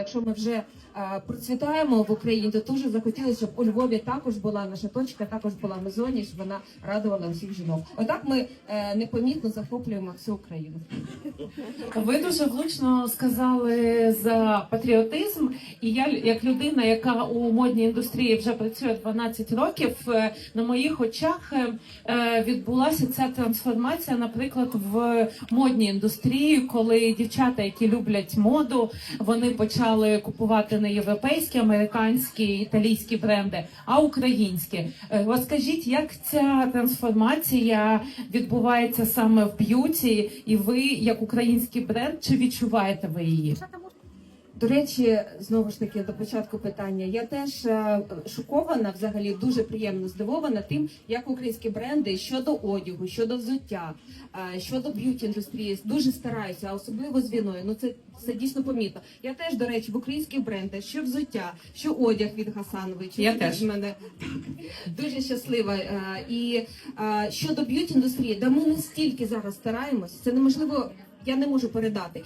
Якщо ми вже е, процвітаємо в Україні, то дуже захотілося, щоб у Львові також була наша точка, також була Мезоні, щоб вона радувала усіх жінок. Отак ми е, непомітно захоплюємо всю Україну. Ви дуже влучно сказали за патріотизм, і я як людина, яка у модній індустрії вже працює 12 років, е, на моїх очах е, е, відбулася ця трансформація, наприклад, в модній індустрії, коли дівчата, які люблять моду, вони почали купувати не європейські, американські, італійські бренди, а українські. Е, Розкажіть, як ця трансформація відбувається саме в б'юті, і ви, як український бренд, чи відчуваєте ви її? До речі, знову ж таки до початку питання. Я теж е, шокована, взагалі дуже приємно здивована тим, як українські бренди щодо одягу, щодо взуття, е, щодо б'юті індустрії дуже стараються, а особливо з війною. Ну це, це дійсно помітно. Я теж, до речі, в українських брендах що взуття, що одяг від Гасановича. Я теж. мене дуже щаслива. Е, І щодо б'юті індустрії, да ми настільки зараз стараємось, це неможливо. Я не можу передати.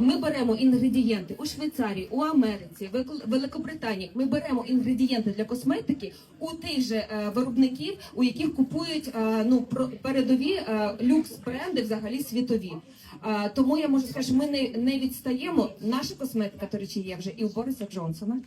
Ми беремо інгредієнти у Швейцарії, у Америці, в Великобританії. Ми беремо інгредієнти для косметики у тих же е, виробників, у яких купують е, ну передові е, люкс бренди, взагалі світові. Тому я можу сказати, що ми не, не відстаємо. Наша косметика, до речі, є вже і у Бориса Джонсона.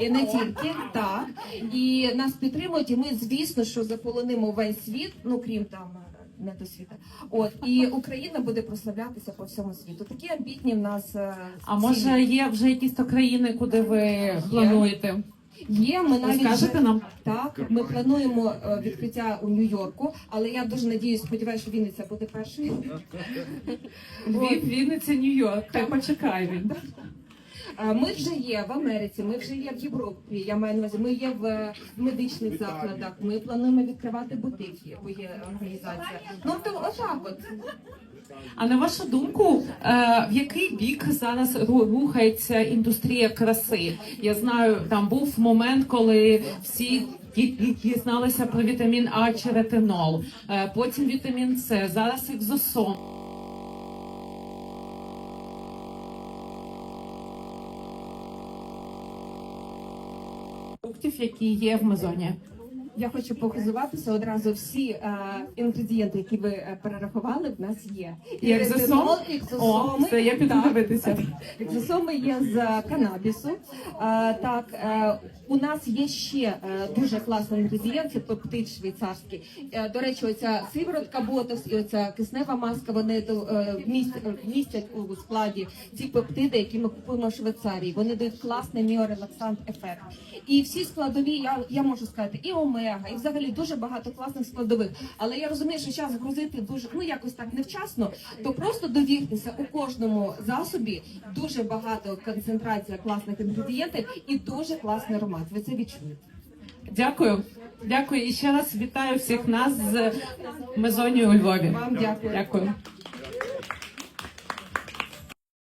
І не тільки так, і нас підтримують. І ми, звісно, що заполонимо весь світ, ну крім там е, не до світа. От і Україна буде прославлятися по всьому світу. Такі амбітні в нас е, А цілі. може є вже якісь то країни, куди ви плануєте? є. Ми навіть вже- нам? так. Ми плануємо е, відкриття у Нью-Йорку, але я дуже надіюсь, сподіваюся, що Вінниця буде першою. Вінниця, Нью-Йорк. Хай почекає він. Ми вже є в Америці, ми вже є в Європі. Я маю на увазі, ми є в медичних закладах. Ми плануємо відкривати бутики, бо є організація. Ну то отак от. А на вашу думку, е, в який бік зараз рухається індустрія краси? Я знаю, там був момент, коли всі ді- ді- дізналися про вітамін А чи ретинол, е, потім вітамін С, зараз екзосон. Продуктів, які є в Мезоні. Я хочу похизуватися одразу. Всі е, інгредієнти, які ви е, перерахували, в нас є. І екзосом? О, це я піду дивитися. Екзосоми є з канабісу. Е, так, е, у нас є ще е, дуже класний інгредієнт, це пептид швейцарський. Е, до речі, оця сиворотка ботокс і оця киснева маска, вони е, містять, містять у складі ці пептиди, які ми купуємо в Швейцарії. Вони дають класний міорелаксант ефект. І всі складові, я, я можу сказати, і омега, і взагалі дуже багато класних складових. Але я розумію, що час грузити дуже ну якось так невчасно, то просто довіртеся у кожному засобі дуже багато концентрація класних інгредієнтів і дуже класний аромат. Ви це відчуєте. Дякую. Дякую і ще раз вітаю всіх нас з Мезонією у Львові. Вам дякую. Дякую.